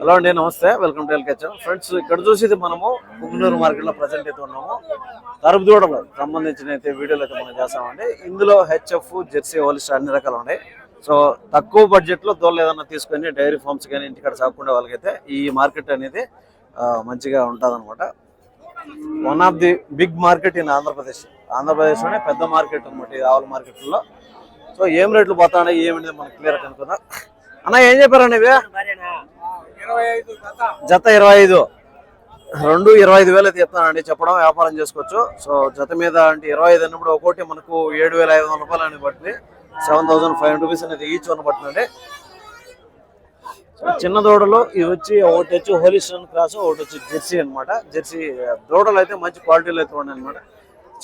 Hello అండి నమస్తే. Welcome to ఎల్కెచ్చాం friends ఇక్కడ చూసేది మనము పుంగనూరు మార్కెట్లో ప్రజెంట్ అయితే ఉన్నాము. తరుపుదూడలు సంబంధించిన అయితే వీడియోలు అయితే మనం చేస్తామండి. ఇందులో హెచ్ఎఫ్ జెర్సీ హోలిస్టర్ అన్ని రకాలు ఉన్నాయి. సో తక్కువ బడ్జెట్లో దోళ్ళు ఏదైనా తీసుకొని డైరీ ఫార్మ్స్ కానీ ఇంటికాడ సాగుకునే వాళ్ళకైతే ఈ మార్కెట్ అనేది మంచిగా ఉంటుందన్నమాట. One of the big market in Andhra Pradesh ఆంధ్రప్రదేశ్లోనే పెద్ద మార్కెట్ అనమాట ఈ ఆవుల మార్కెట్లో సో ఏం రేట్లు పోతాయి ఏమిటి మనకు క్లియర్ కనుక్కుందాం. అన్న ఏం చెప్పారండి ఇవి? జత. ఇరవై ఐదు. రెండు ఇరవై ఐదు వేలు అయితే చెప్తానండి చెప్పడం వ్యాపారం చేసుకోవచ్చు. సో జత మీద అంటే ఇరవై ఐదు అన్నప్పుడు ఒక్కోటి మనకు ఏడు వేల ఐదు వందల రూపాయలు అని పడుతుంది. Seven thousand five hundred rupees అనేది ఈచ్ వన్ పడుతుందండి. సో చిన్న దూడలు ఇవి వచ్చి ఒకటి వచ్చి హోలిస్టన్ క్రాస్ ఒకటి వచ్చి జెర్సీ అన్నమాట. జెర్సీ దూడలు అయితే మంచి క్వాలిటీలో అయితే ఉన్నాయి అనమాట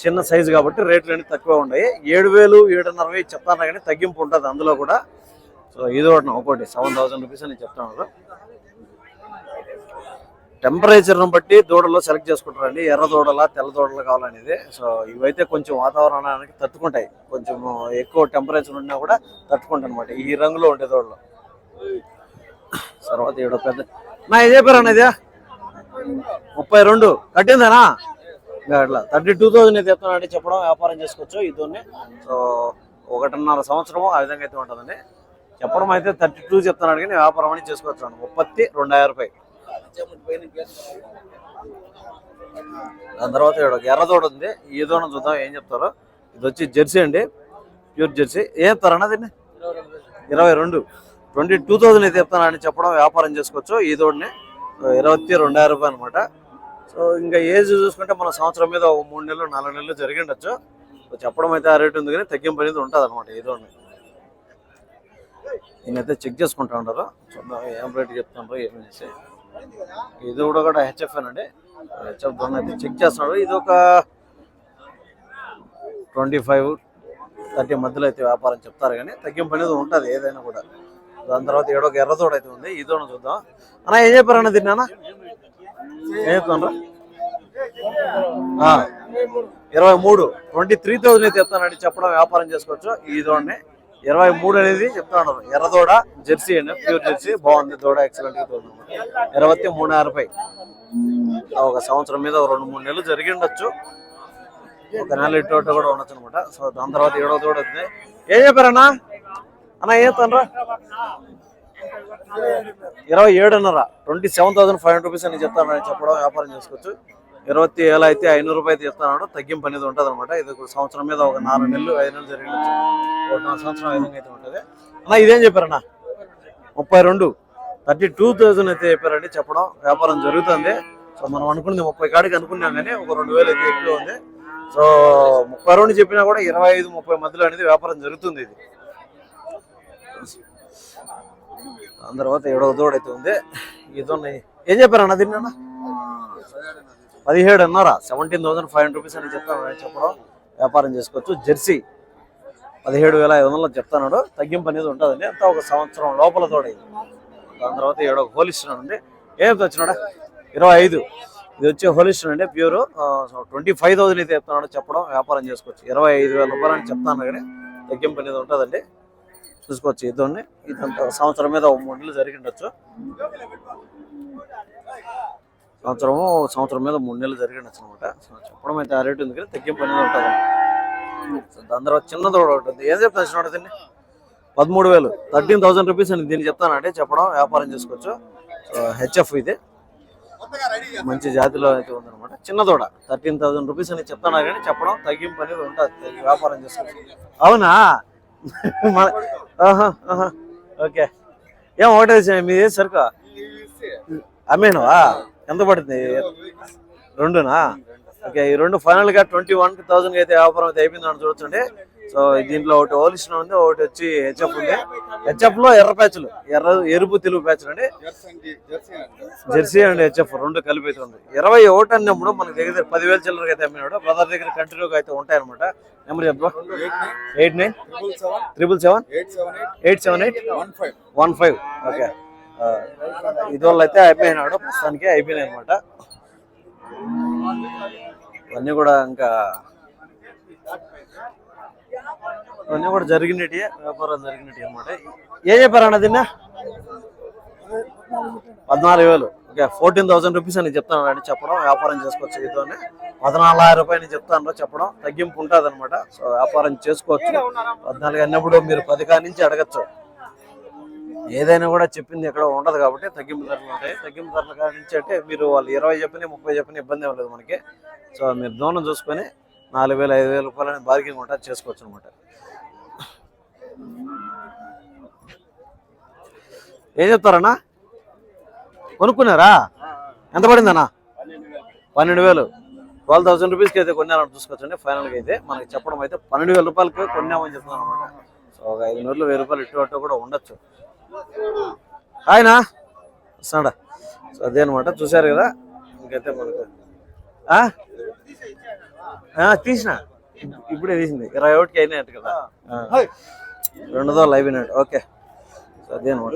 చిన్న సైజు కాబట్టి రేట్లు అనేవి తక్కువ ఉన్నాయి. ఏడు వేలు ఏడున్నర వేలు చెప్తాను కానీ తగ్గింపు ఉంటుంది అందులో కూడా. సో ఇది ఒకటి ఒకటి సెవెన్ థౌసండ్ రూపీస్ అని చెప్తాను టెంపరేచర్ను బట్టి దూడలు సెలెక్ట్ చేసుకుంటారండి. ఎర్ర దూడల తెల్ల దూడలు కావాలనేది. సో ఇవైతే కొంచెం వాతావరణానికి తట్టుకుంటాయి. కొంచెం ఎక్కువ టెంపరేచర్ ఉన్నా కూడా తట్టుకుంటాయి అనమాట ఈ రంగులో ఉండే దూడలు. తర్వాత ఏడో పెద్ద నా ఇదే పేరు అన్నది ముప్పై రెండు. కట్టిందేనా? అట్లా. థర్టీ టూ థౌజండ్ అయితే చెప్తున్నానండి చెప్పడం వ్యాపారం చేసుకోవచ్చు ఇదోని సో ఒకటిన్నర సంవత్సరము ఆ విధంగా అయితే ఉంటుందండి. చెప్పడం అయితే థర్టీ టూ చెప్తున్నాడు కానీ వ్యాపారం అని చేసుకోవచ్చు అండి ముప్పత్తి రెండాయిరం రూపాయలు దాని తర్వాత ఈడ ఒక ఎర్ర ఉంది. ఈ దూడ చూద్దాం ఏం చెప్తారో. ఇది వచ్చి జెర్సీ అండి. Pure Jersey. ఏం చెప్తారు దీన్ని? ఇరవై రెండు. ట్వంటీ టూ థౌసండ్ అయితే చెప్తానని చెప్పడం వ్యాపారం చేసుకోవచ్చు. ఈ దూడని ఇరవై రెండాయిరం రూపాయలు అనమాట సో ఇంకా ఏజ్ చూసుకుంటే మన సంవత్సరం మీద ఒక మూడు నెలలు నాలుగు నెలలు జరిగి ఉండొచ్చు. సో చెప్పడం అయితే ఆ రేటు ఉంది కానీ తగ్గింపు అనేది ఉంటుంది అనమాట ఈ దూడని నేనైతే చెక్ చేసుకుంటా ఉంటారు. చూద్దాం ఏం రేట్ చెప్తాను ఏమి చేసి ఇది కూడా కూడా హెచ్ఎఫ్ అండి. హెచ్ఎఫ్ దొన్న అయితే చెక్ చేస్తున్నాడు. ఇది ఒక ట్వంటీ ఫైవ్ థర్టీ మధ్యలో అయితే వ్యాపారం చెప్తారు కానీ తగ్గింపు అనేది ఉంటుంది ఏదైనా కూడా. దాని తర్వాత ఏడో ఒక ఎర్ర తోడ అయితే ఉంది. ఈ చూద్దాం. అన్న ఏం చెప్పారు అన్న దీన్ని అన్న? ఏం చెప్తాను ఇరవై మూడు ట్వంటీ త్రీ థౌజండ్ అయితే చెప్తానండి చెప్పడం వ్యాపారం చేసుకోవచ్చు ఈ దోడిని ఇరవై మూడు అనేది చెప్తాను ఎర్రదోడ జెర్సీ అండి. Pure Jersey. బాగుంది. దూడ ఎక్సలెంట్గా ఉంది ఇరవై మూడు యాభై ఒక సంవత్సరం మీద ఒక రెండు మూడు నెలలు జరిగి ఉండొచ్చు. ఒక నెల ఇటు కూడా ఉండొచ్చు అనమాట సో దాని తర్వాత ఏడో దూడ ఉంది. ఏం చెప్పారన్నా అన్న? ఏం చెప్తాను ఇరవై ఏడున్నర. Twenty seven thousand five hundred rupees అని చెప్తాను చెప్పడం వ్యాపారం చేసుకోవచ్చు. ఇరవై ఏళ్ళు అయితే ఐనూరు రూపాయలు అయితే తగ్గింపు అనేది ఉంటుంది అనమాట ఇది ఒక సంవత్సరం మీద ఒక నాలుగు నెలలు ఐదు నెలలు జరిగిన ఒక నాలుగు సంవత్సరం ఐదు అయితే ఉంటుంది. అన్న ఇదేం చెప్పారన్న? ముప్పై రెండు. థర్టీ టూ థౌజండ్ అయితే చెప్పారండి. చెప్పడం వ్యాపారం జరుగుతుంది. సో మనం అనుకున్నది ముప్పై కాడికి అనుకున్నాం కానీ ఒక రెండు వేలు అయితే ఎక్కువ ఉంది. సో ముప్పై రెండు చెప్పినా కూడా ఇరవై ఐదు ముప్పై మధ్యలో అనేది వ్యాపారం జరుగుతుంది ఇది. దాని తర్వాత ఏడవ దూడ ఉంది. ఇది ఏం చెప్పారన్నా దీన్ని అన్న? పదిహేడు అన్నారా seventeen thousand five hundred rupees అని చెప్తాను చెప్పడం వ్యాపారం చేసుకోవచ్చు. జెర్సీ పదిహేడు వేల ఐదు వందలు చెప్తాను తగ్గింపు అనేది ఉంటుందండి. అంతా ఒక సంవత్సరం లోపల తోడైంది దాని తర్వాత ఏడో హోలిస్టర్ అండి ఏం వచ్చినాడా? ఇరవై ఐదు. ఇది వచ్చి హోలిస్టర్ అండి. ప్యూర్. ట్వంటీ ఫైవ్ థౌసండ్ అయితే చెప్తున్నాడు చెప్పడం వ్యాపారం చేసుకోవచ్చు. ఇరవై ఐదు వేల రూపాయలు అని చెప్తాను కానీ తగ్గింపు అనేది ఉంటుందండి. చూసుకోవచ్చు ఇదండి ఇదంతా సంవత్సరం మీద ఒక మూడు నెలలు జరిగి ఉండొచ్చు. సంవత్సరము సంవత్సరం మీద మూడు నెలలు జరిగి అనమాట చెప్పడం అయితే ఆ రేటు ఉంది కానీ తగ్గింపు అనేది ఉంటుంది. దాని తర్వాత చిన్న దూడ ఉంటుంది ఏం చెప్తాను చిన్న దీన్ని? పదమూడు వేలు. థర్టీన్ థౌసండ్ రూపీస్ అని దీన్ని చెప్తానంటే చెప్పడం వ్యాపారం చేసుకోవచ్చు. హెచ్ఎఫ్ ఇది. మంచి జాతిలో అయితే ఉందన్నమాట. చిన్న దూడ. థర్టీన్ థౌసండ్ రూపీస్ అని చెప్తాను కానీ చెప్పడం తగ్గింపు అనేది ఉంటుంది. వ్యాపారం చేసుకోవచ్చు. అవునా? ఓకే. ఏం ఒకటే మీ సరుకు అమ్మేనవా ఎంత పడుతుంది? రెండునా? ఓకే ఈ రెండు ఫైనల్గా ట్వంటీ వన్ థౌసండ్ అయితే వ్యాపారం అయితే అయిపోయింది అని చూడొచ్చండి. సో దీంట్లో ఒకటి ఓలిషన్ ఉంది ఒకటి వచ్చి హెచ్ఎఫ్ ఉంది. హెచ్ఎఫ్లో ఎర్ర ప్యాచ్లు ఎర్ర ఎరుపు తెలుగు ప్యాచ్లు అండి. జెర్సీ అండ్ హెచ్ఎఫ్ రెండు కలిపి అయితే ఉంది. ఇరవై ఒకటి అన్నప్పుడు మనకి దగ్గర పదివేల చిల్లరకి అయితే అమ్మినాడు. బ్రదర్ దగ్గర కంటిన్యూగా అయితే ఉంటాయి అనమాట నెంబర్ చెప్పా. Eight nine triple seven eight seven eight one five. Okay. ఇది వాళ్ళు అయితే అయిపోయినాడు ప్రస్తుతానికి అయిపోయినాయి అనమాట ఇవన్నీ కూడా ఇంకా ఇవన్నీ కూడా జరిగినట్టు వ్యాపారం జరిగినట్టు అనమాట ఏం చెప్పారన్న దీన్ని? పద్నాలుగు వేలు. ఓకే ఫోర్టీన్ థౌసండ్ రూపీస్ అని చెప్తాను అని చెప్పడం వ్యాపారం చేసుకోవచ్చు ఇదితోనే పద్నాలుగు రూపాయలు చెప్తాను చెప్పడం తగ్గింపు ఉంటుంది అనమాట సో వ్యాపారం చేసుకోవచ్చు. పద్నాలుగు అన్నప్పుడు మీరు పది కాడి నుంచి అడగచ్చు. ఏదైనా కూడా చెప్పింది ఎక్కడ ఉండదు కాబట్టి తగ్గింపు ధరలు ఉంటాయి. తగ్గింపు ధరల కాడి నుంచి అంటే మీరు వాళ్ళు ఇరవై చెప్పిన ముప్పై చెప్పిన ఇబ్బంది ఏం లేదు మనకి. సో మీరు దూరం చూసుకొని నాలుగు వేలు ఐదు వేల రూపాయలని బార్గింగ్ ఉంటా చేసుకోవచ్చు అనమాట ఏం చెప్తారన్నా? కొనుక్కున్నారా? ఎంత పడిందన్నా? పన్నెండు వేలు. ట్వెల్వ్ థౌసండ్ రూపీస్కి అయితే కొన్నారని చూసుకోవచ్చండి. ఫైనల్గా అయితే మనకి చెప్పడం అయితే పన్నెండు వేల రూపాయలకి కొన్నామని చెప్తున్నాను అనమాట సో ఒక ఐదు నూరులు వెయ్యి రూపాయలు ఇటు అటు కూడా ఉండొచ్చు. ఆయన? వస్తాడా? సో అదే అనమాట చూశారు కదా? ఇంకైతే మనకు తీసిన. ఇప్పుడే తీసింది. ఇరవై ఒకటికి అయినట్టు కదా. రెండుదో లైవ్ అయినట్టు ఓకే. సో అదే అనమాట